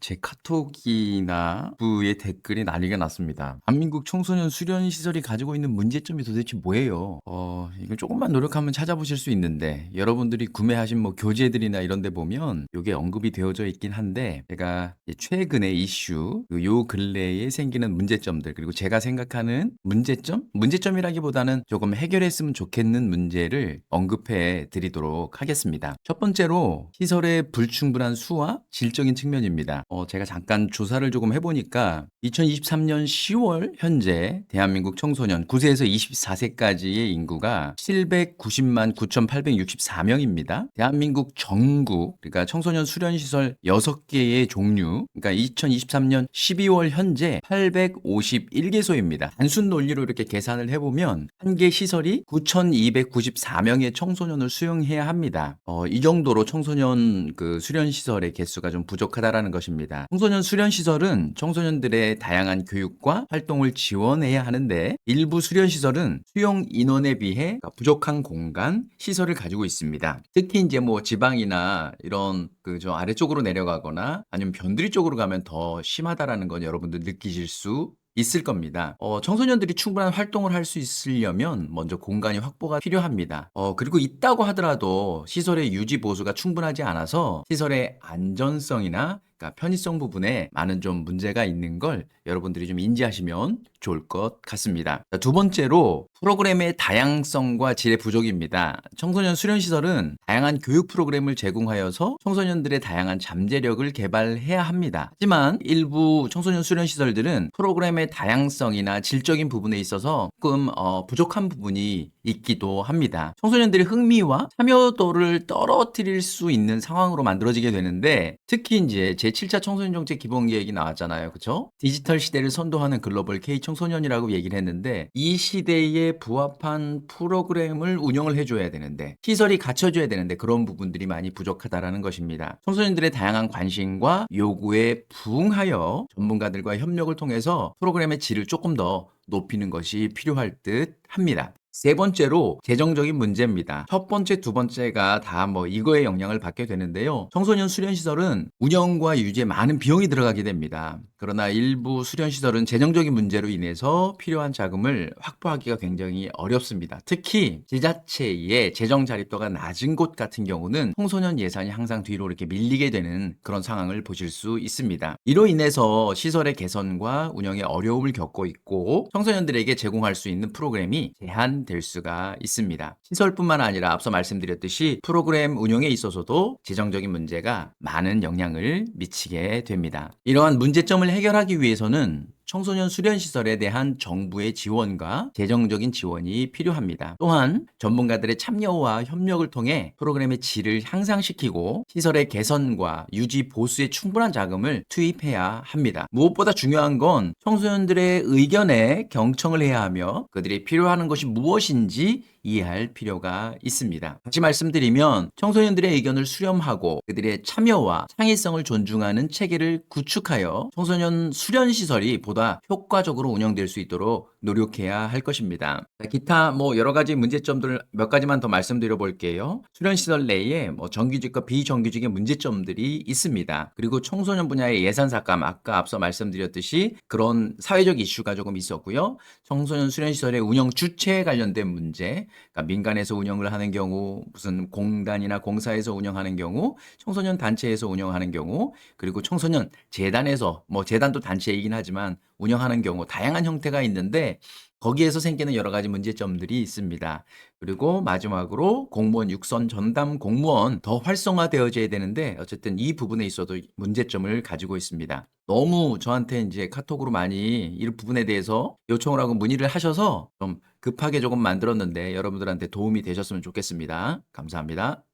제 카톡이나 부의 댓글이 난리가 났습니다. 한민국 청소년 수련 시설이 가지고 있는 문제점이 도대체 뭐예요? 어, 이걸 조금만 노력하면 찾아보실 수 있는데 여러분들이 구매하신 뭐 교재들이나 이런 데 보면 이게 언급이 되어져 있긴 한데 제가 최근에 이슈, 그요 근래에 생기는 문제점들 그리고 제가 생각하는 문제점? 문제점이라기보다는 조금 해결했으면 좋겠는 문제를 언급해 드리도록 하겠습니다. 첫 번째로 시설의 불충분한 수와 질적인 측면입니다. 어, 제가 잠깐 조사를 조금 해보니까 2023년 10월 현재 대한민국 청소년 9세에서 24세까지의 인구가 790만 9,864명입니다. 대한민국 전국, 그러니까 청소년 수련시설 6개의 종류, 그러니까 2023년 12월 현재 851개소입니다. 단순 논리로 이렇게 계산을 해보면 한 개 시설이 9,294명의 청소년을 수용해야 합니다. 어, 이 정도로 청소년 그 수련 시설의 개수가 좀 부족하다라는 것입니다. 청소년 수련 시설은 청소년들의 다양한 교육과 활동을 지원해야 하는데 일부 수련 시설은 수용 인원에 비해 부족한 공간 시설을 가지고 있습니다. 특히 이제 뭐 지방이나 이런 그 저 아래쪽으로 내려가거나 아니면 변두리 쪽으로 가면 더 심하다라는 건 여러분들 느끼실 수 있을 겁니다. 어, 청소년들이 충분한 활동을 할 수 있으려면 먼저 공간이 확보가 필요합니다. 어, 그리고 있다고 하더라도 시설의 유지 보수가 충분하지 않아서 시설의 안전성이나 그러니까 편의성 부분에 많은 좀 문제가 있는 걸 여러분들이 좀 인지하시면 좋을 것 같습니다. 자, 두 번째로 프로그램의 다양성과 질의 부족입니다. 청소년 수련 시설은 다양한 교육 프로그램을 제공하여서 청소년들의 다양한 잠재력을 개발해야 합니다. 하지만 일부 청소년 수련 시설들은 프로그램의 다양성이나 질적인 부분에 있어서 조금 어, 부족한 부분이 있기도 합니다. 청소년들의 흥미와 참여도를 떨어뜨릴 수 있는 상황으로 만들어지게 되는데 특히 이제 제 7차 청소년 정책 기본 계획이 나왔잖아요. 그렇죠? 디지털 시대를 선도하는 글로벌 K 청소년이라고 얘기를 했는데 이 시대에 부합한 프로그램을 운영을 해 줘야 되는데 시설이 갖춰 줘야 되는데 그런 부분들이 많이 부족하다라는 것입니다. 청소년들의 다양한 관심과 요구에 부응하여 전문가들과 협력을 통해서 프로그램의 질을 조금 더 높이는 것이 필요할 듯 합니다. 세 번째로 재정적인 문제입니다. 첫 번째, 두 번째가 다 뭐 이거에 영향을 받게 되는데요. 청소년 수련 시설은 운영과 유지에 많은 비용이 들어가게 됩니다. 그러나 일부 수련 시설은 재정적인 문제로 인해서 필요한 자금을 확보하기가 굉장히 어렵습니다. 특히 지자체의 재정 자립도가 낮은 곳 같은 경우는 청소년 예산이 항상 뒤로 이렇게 밀리게 되는 그런 상황을 보실 수 있습니다. 이로 인해서 시설의 개선과 운영에 어려움을 겪고 있고 청소년들에게 제공할 수 있는 프로그램이 제한될 수가 있습니다. 시설뿐만 아니라 앞서 말씀드렸듯이 프로그램 운영에 있어서도 재정적인 문제가 많은 영향을 미치게 됩니다. 이러한 문제점을 해결하기 위해서는 청소년 수련 시설에 대한 정부의 지원과 재정적인 지원이 필요합니다. 또한 전문가들의 참여와 협력을 통해 프로그램의 질을 향상시키고 시설의 개선과 유지 보수에 충분한 자금을 투입해야 합니다. 무엇보다 중요한 건 청소년들의 의견에 경청을 해야 하며 그들이 필요하는 것이 무엇인지 이해할 필요가 있습니다. 다시 말씀드리면 청소년들의 의견을 수렴하고 그들의 참여와 창의성을 존중하는 체계를 구축하여 청소년 수련 시설이 보다 효과적으로 운영될 수 있도록 노력해야 할 것입니다. 자, 기타 뭐 여러 가지 문제점들 몇 가지만 더 말씀드려 볼게요. 수련 시설 내에 뭐 정규직과 비정규직의 문제점들이 있습니다. 그리고 청소년 분야의 예산 삭감 아까 앞서 말씀드렸듯이 그런 사회적 이슈가 조금 있었고요. 청소년 수련 시설의 운영 주체에 관련된 문제, 그러니까 민간에서 운영을 하는 경우, 무슨 공단이나 공사에서 운영하는 경우, 청소년 단체에서 운영하는 경우, 그리고 청소년 재단에서 뭐 재단도 단체이긴 하지만 운영하는 경우 다양한 형태가 있는데 거기에서 생기는 여러 가지 문제점들이 있습니다. 그리고 마지막으로 공무원 육선 전담 공무원 더 활성화되어져야 되는데 어쨌든 이 부분에 있어도 문제점을 가지고 있습니다. 너무 저한테 이제 카톡으로 많이 이 부분에 대해서 요청을 하고 문의를 하셔서 좀 급하게 조금 만들었는데 여러분들한테 도움이 되셨으면 좋겠습니다. 감사합니다.